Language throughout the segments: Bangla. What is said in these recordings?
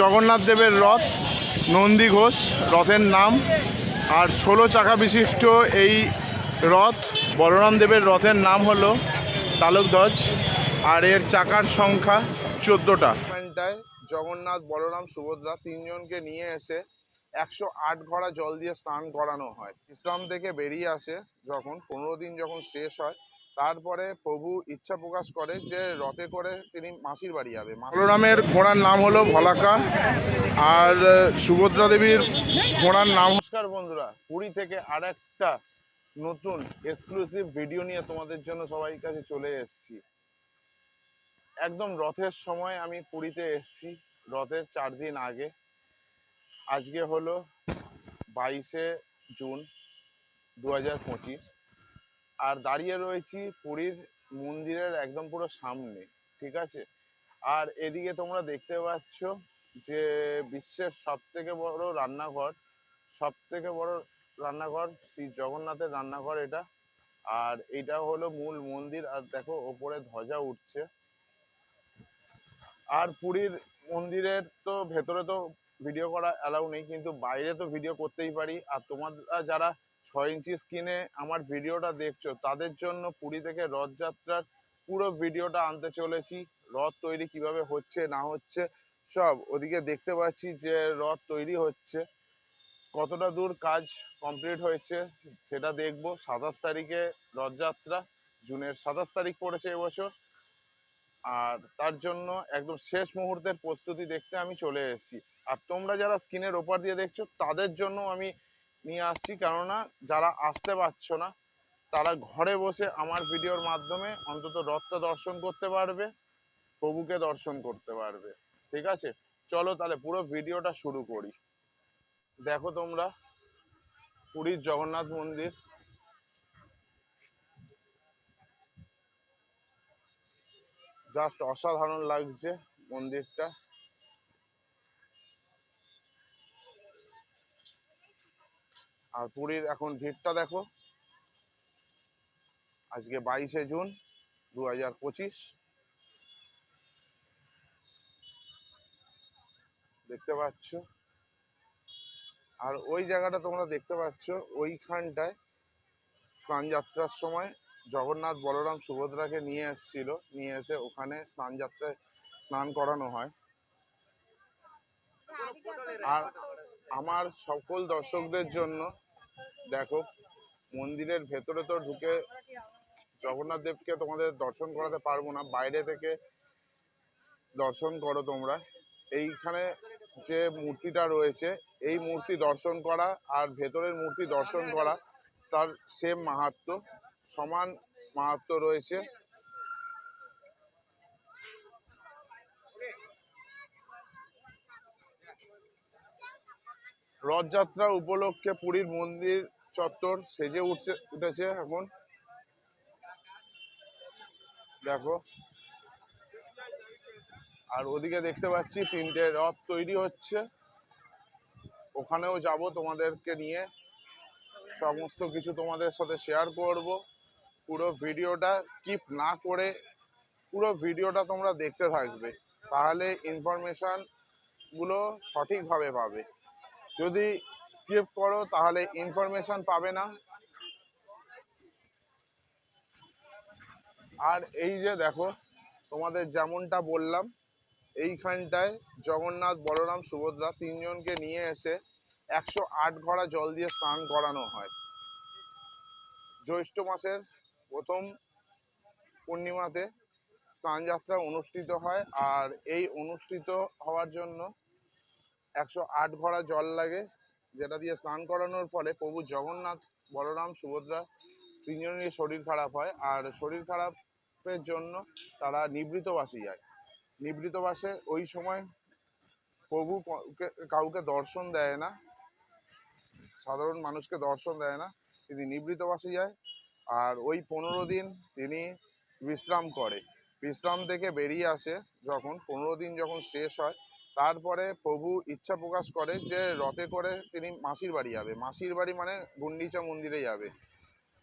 জগন্নাথ দেবের রথ, নন্দী ঘোষ, রথের নাম, আর ষোলো চাকা বিশিষ্ট এই রথ, বলরাম দেবের রথের নাম হলো তালুকধ্বজ আর এর চাকার সংখ্যা চোদ্দোটা। জগন্নাথ, বলরাম, সুভদ্রা তিনজনকে নিয়ে এসে একশো আট ঘড়া জল দিয়ে স্নান করানো হয়। বিশ্রাম থেকে বেরিয়ে আসে যখন, পনেরো দিন যখন শেষ হয় তারপরে প্রভু ইচ্ছা প্রকাশ করে যে রথে করে তিনি মাসির বাড়ি যাবে। বলরামের ঘোড়ার নাম হলো ভলাকা। আর সুভদ্রা দেবীর ঘোড়ার নাম নমস্কার বন্ধুরা পুরী থেকে আর একটা নতুন এক্সক্লুসিভ ভিডিও নিয়ে তোমাদের জন্য সবাই কাছে চলে এসেছি। একদম রথের সময় আমি পুরীতে এসেছি রথের চার দিন আগে। আজকে হলো বাইশে জুন দু হাজার পঁচিশ। আর দাঁড়িয়ে রয়েছি পুরীর মন্দিরের একদম পুরো সামনে, ঠিক আছে? আর এদিকে তোমরা দেখতে পাচ্ছ যে বিশ্বের সব থেকে বড় রান্নাঘর সব থেকে বড় রান্নাঘর শ্রী জগন্নাথের রান্নাঘর এটা। আর এটা হলো মূল মন্দির, আর দেখো ওপরে ধ্বজা উঠছে। আর পুরীর মন্দিরের তো ভেতরে তো ভিডিও করা অ্যালাউ নেই, কিন্তু বাইরে তো ভিডিও করতেই পারি। আর তোমরা যারা ছয় ইঞ্চি স্ক্রিনে আমার ভিডিওটা দেখছ, তাদের জন্য পুরী থেকে রথযাত্রার পুরো ভিডিওটা আনতে চলেছি। রথ তৈরি কীভাবে হচ্ছে, না হচ্ছে, সব ওদিকে দেখতে পাচ্ছি যে রথ তৈরি হচ্ছে। কতটা দূর কাজ কমপ্লিট হয়েছে, সেটা দেখব। সাতাশ তারিখে রথযাত্রা, জুনের সাতাশ তারিখ পড়েছে এবছর। আর তার জন্য একদম শেষ মুহূর্তের প্রস্তুতি দেখতে আমি চলে এসেছি। আর তোমরা যারা স্ক্রিনের ওপার দিয়ে দেখছ, তাদের জন্য আমি নিয়ে আসছি। কেননা যারা আসতে পারছ না, তারা ঘরে বসে আমার ভিডিওর মাধ্যমে অন্তত রথটা দর্শন করতে পারবে, প্রভুকে দর্শন করতে পারবে। ঠিক আছে? চলো তাহলে পুরো ভিডিওটা শুরু করি। দেখো তোমরা, পুরীর জগন্নাথ মন্দির। জাস্ট অসাধারণ লাগছে মন্দিরটা। আর পুরীর এখন ভিড়টা দেখো। আজকে বাইশে জুন দু হাজার পঁচিশ। দেখতে পাচ্ছ? আর ওই জায়গাটা তোমরা দেখতে পাচ্ছ, ওইখানটায় স্নান যাত্রার সময় জগন্নাথ বলরাম সুভদ্রাকে নিয়ে এসেছিল। নিয়ে এসে ওখানে স্নান যাত্রায় স্নান করানো হয়। আর আমার সকল দর্শকদের জন্য দেখো, মন্দিরের ভেতরে তো ঢুকে জগন্নাথ দেবকে তোমাদের দর্শন করাতে পারব না, বাইরে থেকে দর্শন করো তোমরা। এইখানে যে মূর্তিটা রয়েছে, এই মূর্তি দর্শন করা আর ভেতরের মূর্তি দর্শন করা তার সেম মাহাত্ম, সমান মাহাত্ম রয়েছে। রথযাত্রা উপলক্ষে পুরীর মন্দির চত্বর সেজে উঠছে, উঠেছে এখন। দেখো। আর ওদিকে দেখতে পাচ্ছি তিনটে রথ তৈরি হচ্ছে। ওখানেও যাব তোমাদেরকে নিয়ে। সমস্ত কিছু তোমাদের সাথে শেয়ার করব। পুরো ভিডিওটা স্কিপ না করে পুরো ভিডিওটা তোমরা দেখতে থাকবে। তাহলে ইনফরমেশনগুলো সঠিকভাবে পাবে। যদি স্কিপ করো, তাহলে ইনফরমেশন পাবে না। আর এই যে দেখো, তোমাদের যেমনটা বললাম, এইখানটায় জগন্নাথ, বলরাম, সুভদ্রা তিনজনকে নিয়ে এসে একশো আট ঘড়া জল দিয়ে স্নান করানো হয়। জ্যৈষ্ঠ মাসের প্রথম পূর্ণিমাতে স্নানযাত্রা অনুষ্ঠিত হয়, আর এই অনুষ্ঠিত হওয়ার জন্য একশো আট ঘড়া জল লাগে, যেটা দিয়ে স্নান করানোর ফলে প্রভু জগন্নাথ, বলরাম, সুভদ্রা তিনজনেরই শরীর খারাপ হয়। আর শরীর খারাপের জন্য তারা নিবৃতবাসী যায়। নিবৃতবাসে ওই সময় প্রভু কাউকে দর্শন দেয় না। সাধারণ মানুষকে দর্শন দেয় না। তিনি নিবৃতবাসী যায়। আর ওই পনেরো দিন তিনি বিশ্রাম করে। বিশ্রাম থেকে বেরিয়ে আসে যখন, পনেরো দিন যখন শেষ হয় তারপরে প্রভু ইচ্ছা প্রকাশ করে যে রথে করে তিনি মাসির বাড়ি যাবে। মাসির বাড়ি মানে গুন্ডিচা মন্দিরে যাবে।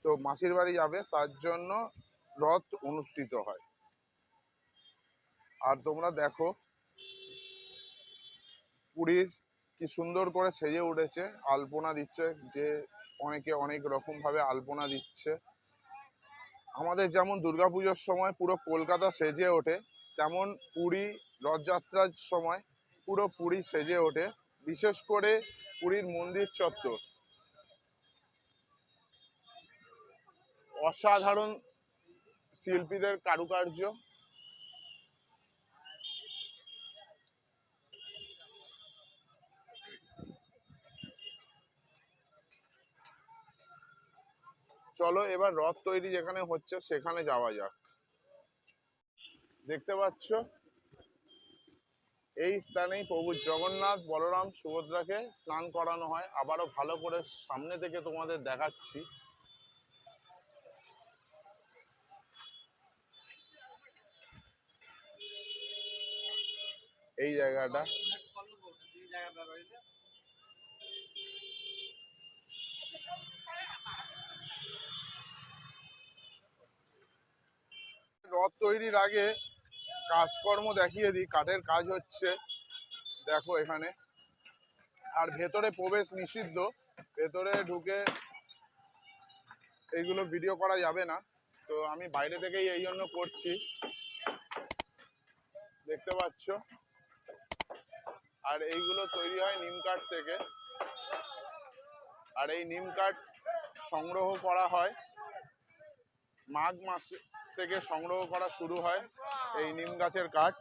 তো মাসির বাড়ি যাবে, তার জন্য রথ অনুষ্ঠিত হয়। আর তোমরা দেখো, পুরীর কি সুন্দর করে সেজে উঠেছে, আলপনা দিচ্ছে, যে অনেকে অনেক রকম ভাবে আলপনা দিচ্ছে। আমাদের যেমন দুর্গাপুজোর সময় পুরো কলকাতা সেজে ওঠে, তেমন পুরী রথযাত্রার সময় পুরো পুরী সেজে ওঠে, বিশেষ করে পুরীর মন্দির চত্বর। অসাধারণ শিল্পীদের কারুকার্য। চলো এবার রথ তৈরি যেখানে হচ্ছে, সেখানে যাওয়া যাক। দেখতে পাচ্ছ? এই স্থানেই প্রভু জগন্নাথ, বলরাম, সুভদ্রাকে স্নান করানো হয়। আবারও ভালো করে সামনে থেকে তোমাদের দেখাচ্ছি। এই জায়গাটা। রথ তৈরির আগে কাজকর্ম দেখিয়ে দিই কাঠের কাজ হচ্ছে। দেখো এখানে। আর ভেতরে প্রবেশ নিষিদ্ধ। ভেতরে ঢুকে এইগুলো ভিডিও করা যাবে না। তো আমি বাইরে থেকেই এই জন্য করছি। দেখতে পাচ্ছ? আর এইগুলো তৈরি হয় নিম কাঠ থেকে। আর এই নিম কাঠ সংগ্রহ করা হয়। মাঘ মাস থেকে সংগ্রহ করা শুরু হয়। এই নিম গাছের কাঠ।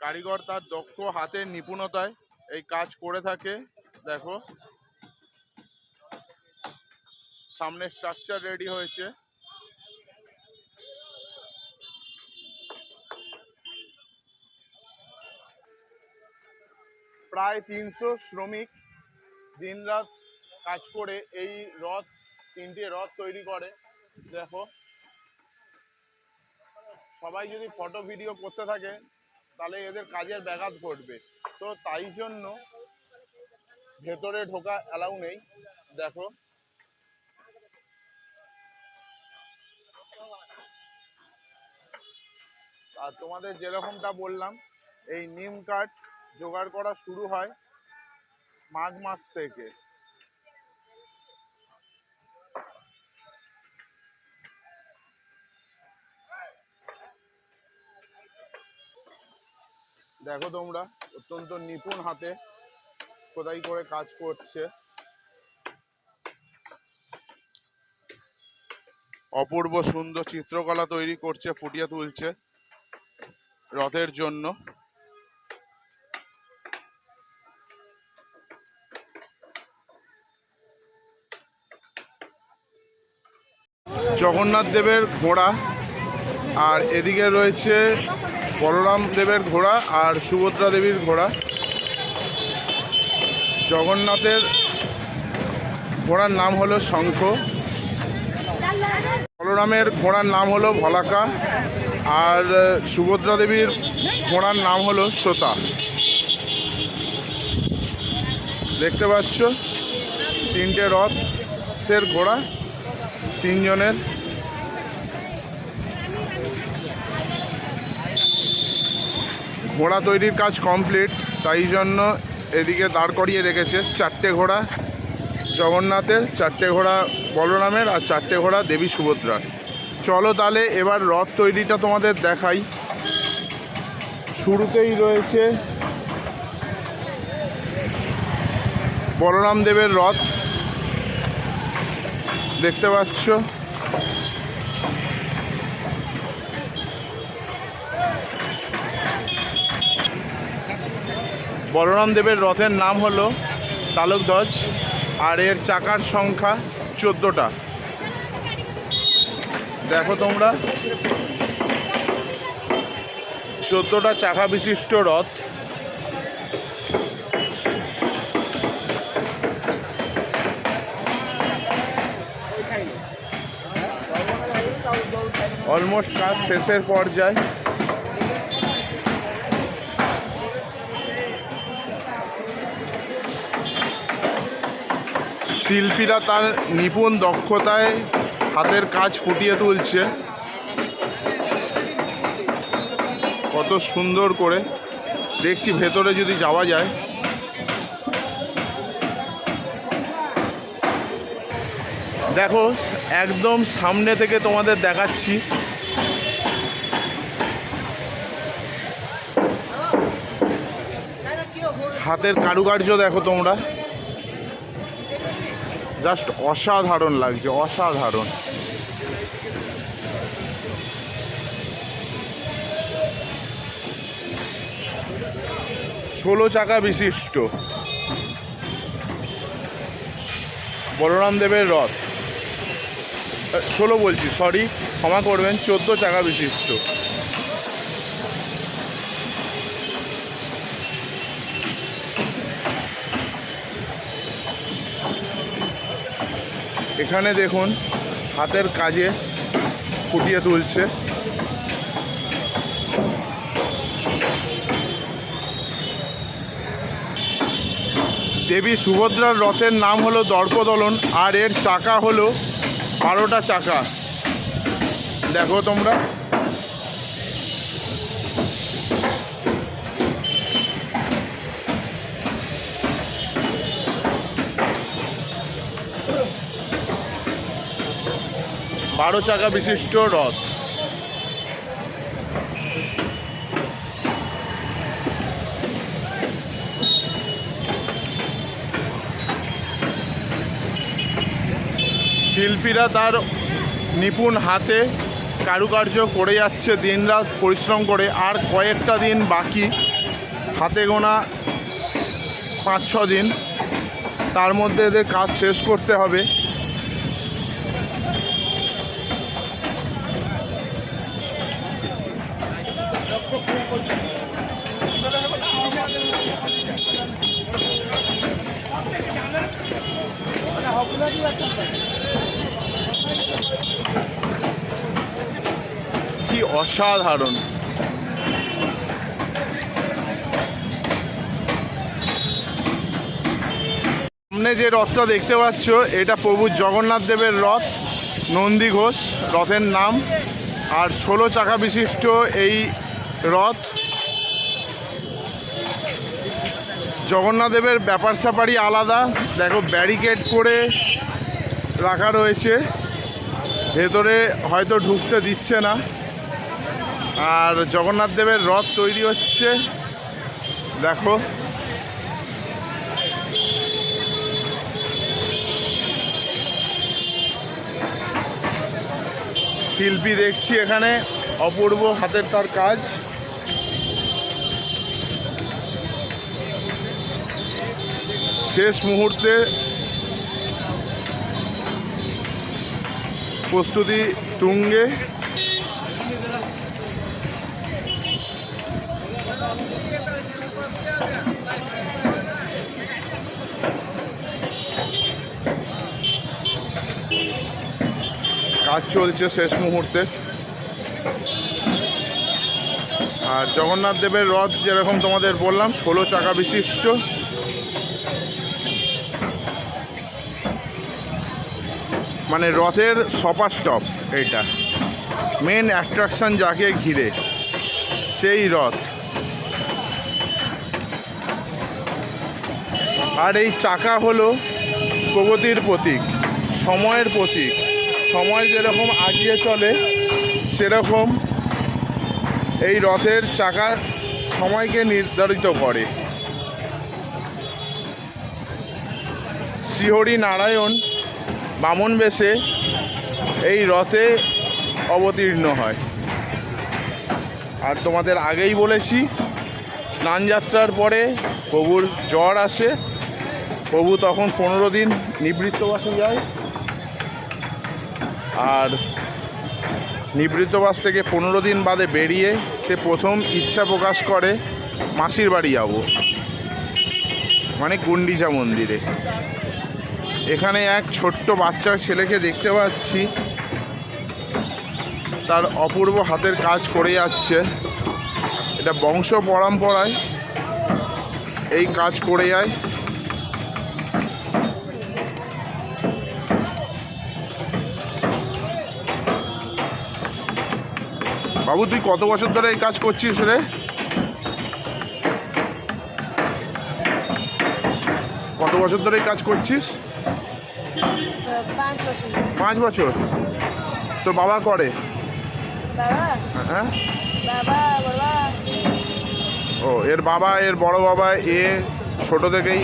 কারিগর তার দক্ষ হাতের নিপুণতায় এই কাজ করে থাকে, দেখো। সামনে স্ট্রাকচার রেডি হয়েছে। প্রায় তিনশো শ্রমিক দিনরাত কাজ করে এই রথ, তিনটে রথ তৈরি করে, দেখো। সবাই যদি ফটো ভিডিও করতে থাকে, তাহলে এদের কাজের ব্যাঘাত ঘটবে। তো তাই জন্য ভেতরে ঢোকা অ্যালাউ নেই। দেখো। আর তোমাদের যেরকমটা বললাম, এই নিম কাঠ জোগাড় করা শুরু হয় মাঘ মাস থেকে। দেখো তোমরা, অত্যন্ত নিপুণ হাতে খোদাই করে কাজ করছে। অপূর্ব সুন্দর চিত্রকলা তৈরি করছে, ফুটিয়ে তুলছে রথের জন্য। জগন্নাথ দেবের ঘোড়া, আর এদিকে রয়েছে বলরাম দেবের ঘোড়া আর সুভদ্রা দেবীর ঘোড়া। জগন্নাথের ঘোড়ার নাম হলো শঙ্খ। বলরামের ঘোড়ার নাম হলো ভলাকা। আর সুভদ্রা দেবীর ঘোড়ার নাম হলো শ্রোতা। দেখতে পাচ্ছ? তিনটে রথের ঘোড়া, তিনজনের ঘোড়া তৈরির কাজ কমপ্লিট, তাই জন্য এদিকে দাঁড় করিয়ে রেখেছে চারটে ঘোড়া জগন্নাথের, চারটে ঘোড়া বলরামের আর চারটে ঘোড়া দেবী সুভদ্রার। চলো তাহলে এবার রথ তৈরিটা তোমাদের দেখাই। শুরুতেই রয়েছে বলরাম দেবের রথ। দেখতে পাচ্ছ? বলরাম দেবের রথের নাম হলো তালুকধ্বজ আর এর চাকার সংখ্যা চোদ্দোটা। দেখো তোমরা, চোদ্দোটা চাকা বিশিষ্ট রথ। অলমোস্ট কাজ শেষের পর্যায়ে। শিল্পীরা তার নিপুণ দক্ষতায় হাতের কাজ ফুটিয়ে তুলছে। কত সুন্দর করে। দেখছি ভেতরে যদি যাওয়া যায়। দেখো, একদম সামনে থেকে তোমাদের দেখাচ্ছি। হাতের কারুকার্য দেখো তোমরা। জাস্ট অসাধারণ লাগছে, অসাধারণ। ষোলো চাকা বিশিষ্ট। বলরাম দেবের রথ ষোলো বলছি সরি ক্ষমা করবেন, চোদ্দ চাকা বিশিষ্ট। এখানে দেখুন, হাতের কাজে ফুটিয়ে তুলছে। দেবী সুভদ্রার রথের নাম হলো দর্পদলন, আর এর চাকা হলো বারোটা চাকা। দেখো তোমরা। বারো চাকা বিশিষ্ট রথ। শিল্পীরা তার নিপুণ হাতে কারুকার্য করে যাচ্ছে, দিনরাত পরিশ্রম করে। আর কয়েকটা দিন বাকি, হাতে গোনা পাঁচ ছ দিন। তার মধ্যে এদের কাজ শেষ করতে হবে। অসাধারণ। সামনে যে রথটা দেখতে পাচ্ছ, এটা প্রভু জগন্নাথ দেবের রথ, নন্দী ঘোষ রথের নাম। আর ষোলো চাকা বিশিষ্ট এই রথ জগন্নাথ দেবের ব্যাপার স্যাপারই আলাদা। দেখো ব্যারিকেড করে রাখা রয়েছে। ভেতরে হয়তো ঢুকতে দিচ্ছে না। আর জগন্নাথ দেবের রথ তৈরি হচ্ছে। দেখো। শিল্পী দেখছি এখানে, অপূর্ব হাতের তার কাজ। শেষ মুহূর্তে প্রস্তুতি তুঙ্গে। চলছে শেষ মুহূর্তে। আর জগন্নাথ দেবের রথ যেরকম তোমাদের বললাম, ষোলো চাকা বিশিষ্ট। মানে রথের সপার স্টপ এইটা। মেন অ্যাট্রাকশন যাকে ঘিরে, সেই রথ। আর এই চাকা হলো প্রগতির প্রতীক, সময়ের প্রতীক। সময় যেরকম আগিয়ে চলে, সেরকম এই রথের চাকা সময়কে নির্ধারিত করে। শ্রীহরি নারায়ণ বামন বেশে এই রথে অবতীর্ণ হয়। আর তোমাদের আগেই বলেছি স্নানযাত্রার পরে প্রভুর জ্বর আসে, প্রভু তখন পনেরো দিন নিবৃত্তবাসে যায়। আর নিবৃত্তবাস থেকে পনেরো দিন বাদে বেরিয়ে সে প্রথম ইচ্ছা প্রকাশ করে মাসির বাড়ি যাব। মানে গুন্ডিচা মন্দিরে। এখানে এক ছোট্ট বাচ্চা ছেলেকে দেখতে পাচ্ছি। তার অপূর্ব হাতের কাজ করে যাচ্ছে। এটা বংশ পরম্পরায় এই কাজ করে যায়। বাবু তুই কত বছর ধরে এই কাজ করছিস রে? কত বছর ধরে এই কাজ করছিস? পাঁচ বছর। তো বাবা করে? হ্যাঁ? ও এর বাবা এর বড় বাবা এ ছোট থেকেই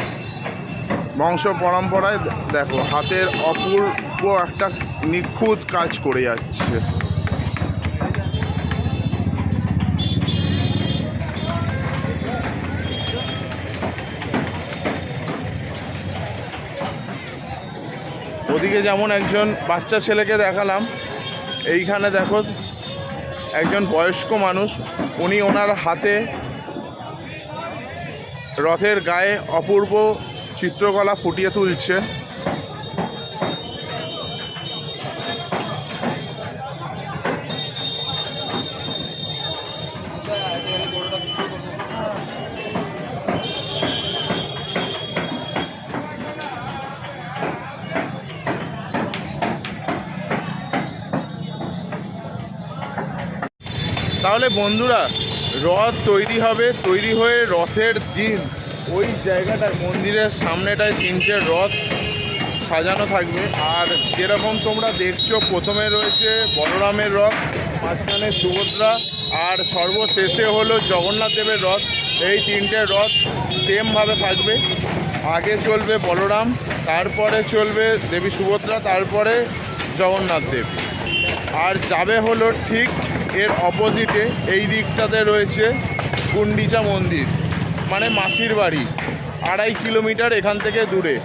বংশ পরম্পরায় দেখো হাতের অপূর্ব একটা নিখুঁত কাজ করে যাচ্ছে। ওদিকে যেমন একজন বাচ্চা ছেলেকে দেখালাম, এইখানে দেখো একজন বয়স্ক মানুষ, উনি ওনার হাতে রথের গায়ে অপূর্ব চিত্রকলা ফুটিয়ে তুলছে। বন্ধুরা, রথ তৈরি হবে, তৈরি হয়ে রথের দিন। ওই জায়গাটায় মন্দিরের সামনেটায় তিনটে রথ সাজানো থাকবে। আর যেরকম তোমরা দেখছ, প্রথমে রয়েছে বলরামের রথ, মাঝখানে সুভদ্রা, আর সর্বশেষে হলো জগন্নাথ দেবের রথ। এই তিনটে রথ সেমভাবে থাকবে। আগে চলবে বলরাম, তারপরে চলবে দেবী সুভদ্রা, তারপরে জগন্নাথ দেব। আর যাবে হলো ঠিক এর অপোজিটে এই দিকটাতে রয়েছে গুন্ডিচা মন্দির মানে মাসির বাড়ি, আড়াই কিলোমিটার এখান থেকে দূরে।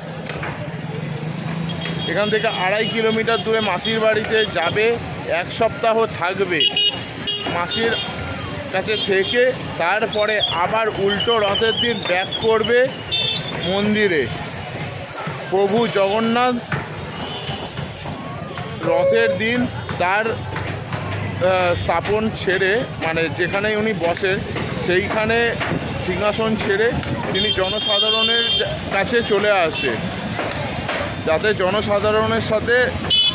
এখান থেকে আড়াই কিলোমিটার দূরে মাসির বাড়িতে যাবে, এক সপ্তাহ থাকবে। মাসির কাছে থেকে তারপরে আবার উল্টো রথের দিন ব্যাক করবে মন্দিরে। প্রভু জগন্নাথ রথের দিন তার স্থাপন ছেড়ে মানে যেখানে উনি বসেন, সেইখানে সিংহাসন ছেড়ে তিনি জনসাধারণের কাছে চলে আসে। যাতে জনসাধারণের সাথে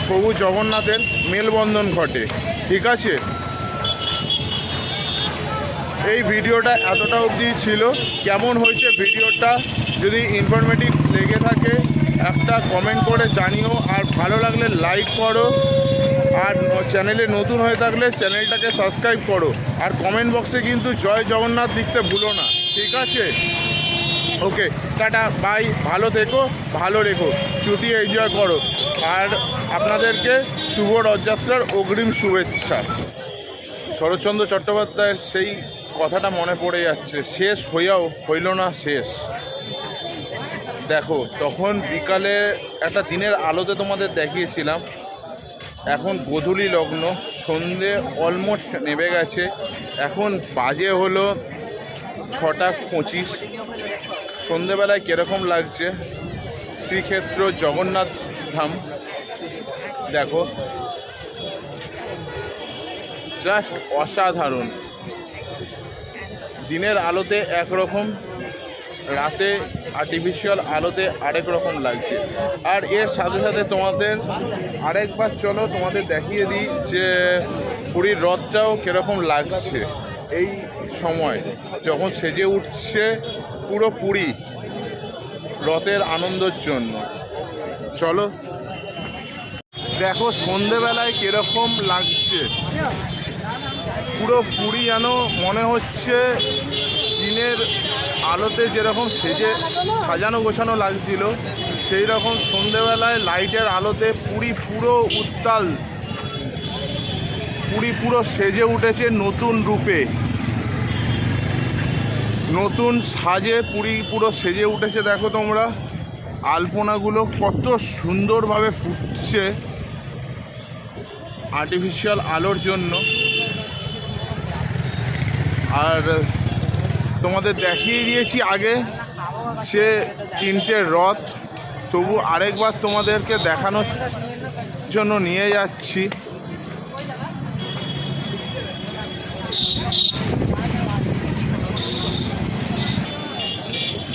প্রভু জগন্নাথের মেলবন্ধন ঘটে। ঠিক আছে? এই ভিডিওটা এতটা অবধি ছিল। কেমন হয়েছে ভিডিওটা? যদি ইনফরমেটিভ লেগে থাকে, একটা কমেন্ট করে জানিও। আর ভালো লাগলে লাইক করো। আর চ্যানেলে নতুন হয়ে থাকলে চ্যানেলটাকে সাবস্ক্রাইব করো। আর কমেন্ট বক্সে কিন্তু জয় জগন্নাথ লিখতে ভুলো না। ঠিক আছে? ওকে টাটা বাই ভালো থেকো, ভালো রেখো ছুটি এনজয় করো। আর আপনাদেরকে শুভ রথযাত্রার অগ্রিম শুভেচ্ছা। শরৎচন্দ্র চট্টোপাধ্যায়ের সেই কথাটা মনে পড়ে যাচ্ছে, শেষ হইয়াও হইল না, শেষ। দেখো, তখন বিকালে একটা দিনের আলোতে তোমাদের দেখিয়েছিলাম এখন গোধূলি লগ্ন, সন্ধে অলমোস্ট নেমে গেছে। এখন বাজে হলো ছটা পঁচিশ। সন্ধেবেলায় কীরকম লাগছে? শ্রীক্ষেত্র জগন্নাথ ধাম। দেখো। জাস্ট অসাধারণ। দিনের আলোতে একরকম। রাতে আর্টিফিশিয়াল আলোতে আরেক রকম লাগছে। আর এর সাথে সাথে তোমাদের আরেকবার চলো তোমাদের দেখিয়ে দিই যে পুরীর রথটাও কীরকম লাগছে এই সময়। যখন সেজে উঠছে পুরো পুরী রথের আনন্দের জন্য। চলো। দেখো সন্ধেবেলায় কীরকম লাগছে। পুরো পুরী যেন মনে হচ্ছে দিনের আলোতে যেরকম সেজে সাজানো গোছানো লাগছিল সেই রকম সন্ধেবেলায় লাইটের আলোতে পুরী পুরো উত্তাল, পুরী পুরো সেজে উঠেছে নতুন রূপে। নতুন সাজে পুরী পুরো সেজে উঠেছে, দেখো তোমরা। আলপনাগুলো কত সুন্দরভাবে ফুটছে আর্টিফিশিয়াল আলোর জন্য। আর তোমাদের দেখিয়ে দিয়েছি আগে সে তিনটে রথ। তবু আরেকবার তোমাদেরকে দেখানোর জন্য নিয়ে যাচ্ছি।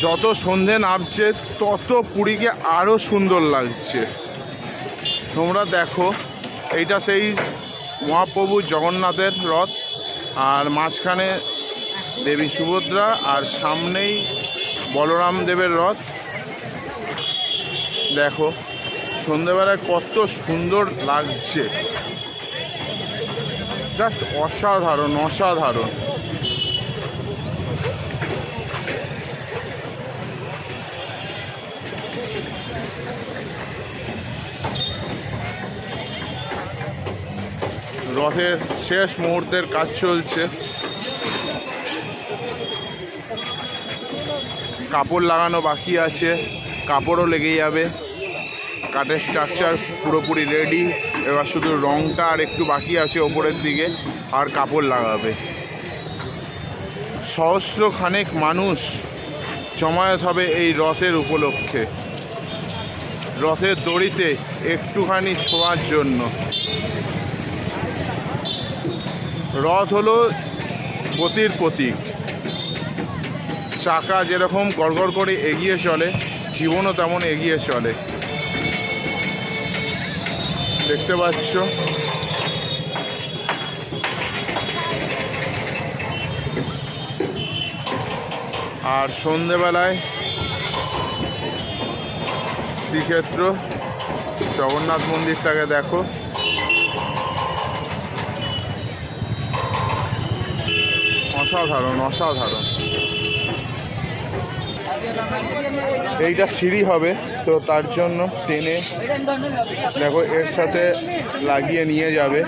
যত সন্ধে নামছে, তত পুরীকে আরও সুন্দর লাগছে। তোমরা দেখো, এইটা সেই মহাপ্রভু জগন্নাথের রথ। আর মাঝখানে দেবী সুভদ্রা আর সামনেই বলরাম দেবের রথ। দেখো সন্ধেবেলায় কত সুন্দর লাগছে। জাস্ট অসাধারণ অসাধারণ। রথের শেষ মুহূর্তের কাজ চলছে। কাপড় লাগানো বাকি আছে, কাপড়ও লেগে যাবে। কাঠের স্ট্রাকচার পুরোপুরি রেডি এবার শুধু রংটা আর একটু বাকি আছে ওপরের দিকে, আর কাপড় লাগাবে। সহস্র খানেক মানুষ জমায়েত হবে এই রথের উপলক্ষে। রথের দড়িতে একটুখানি ছোঁয়ার জন্য। রথ হলো গতির প্রতীক। চাকা যেরকম গড়গড় করে এগিয়ে চলে, জীবনও তেমন এগিয়ে চলে। দেখতে পাচ্ছ? আর সন্ধেবেলায় শ্রীক্ষেত্র, জগন্নাথ মন্দিরটাকে দেখো। অসাধারণ অসাধারণ। এইটা সিঁড়ি হবে, তো তার জন্য টেনে দেখো, এর সাথে লাগিয়ে নিয়ে যাবে।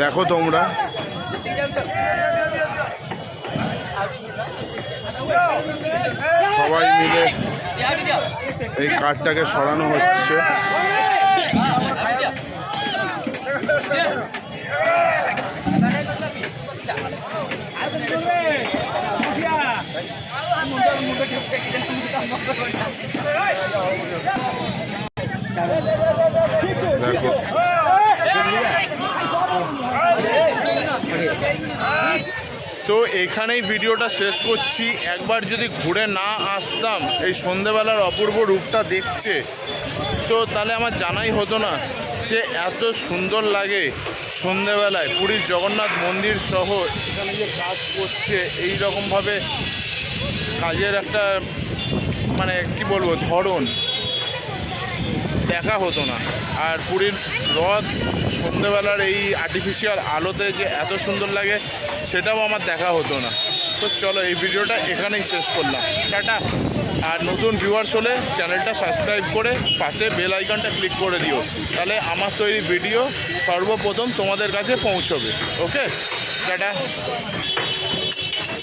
দেখো তোমরা। সবাই মিলে এই কাঠটাকে সরানো হচ্ছে দেখো তো এখানেই ভিডিওটা শেষ করছি। একবার যদি ঘুরে না আসতাম, এই সন্ধেবেলার অপূর্ব রূপটা দেখতে, তো তাহলে আমার জানাই হতো না যে এত সুন্দর লাগে সন্ধেবেলায়। পুরীর জগন্নাথ মন্দির সহ এখানে যে কাজ করছে এই রকমভাবে কাজের একটা মানে কি বলব, ধরন। দেখা হতো না। আর পুরীর রথ সন্ধেবেলার এই আর্টিফিশিয়াল আলোতে যে এত সুন্দর লাগে, সেটাও আমার দেখা হতো না। তো চলো, এই ভিডিওটা এখানেই শেষ করলাম। টাটা। আর নতুন ভিউয়ার্স হলে চ্যানেলটা সাবস্ক্রাইব করে পাশে বেল আইকনটা ক্লিক করে দিও। তাহলে আমার তৈরি ভিডিও সর্বপ্রথম তোমাদের কাছে পৌঁছবে। Okay tata.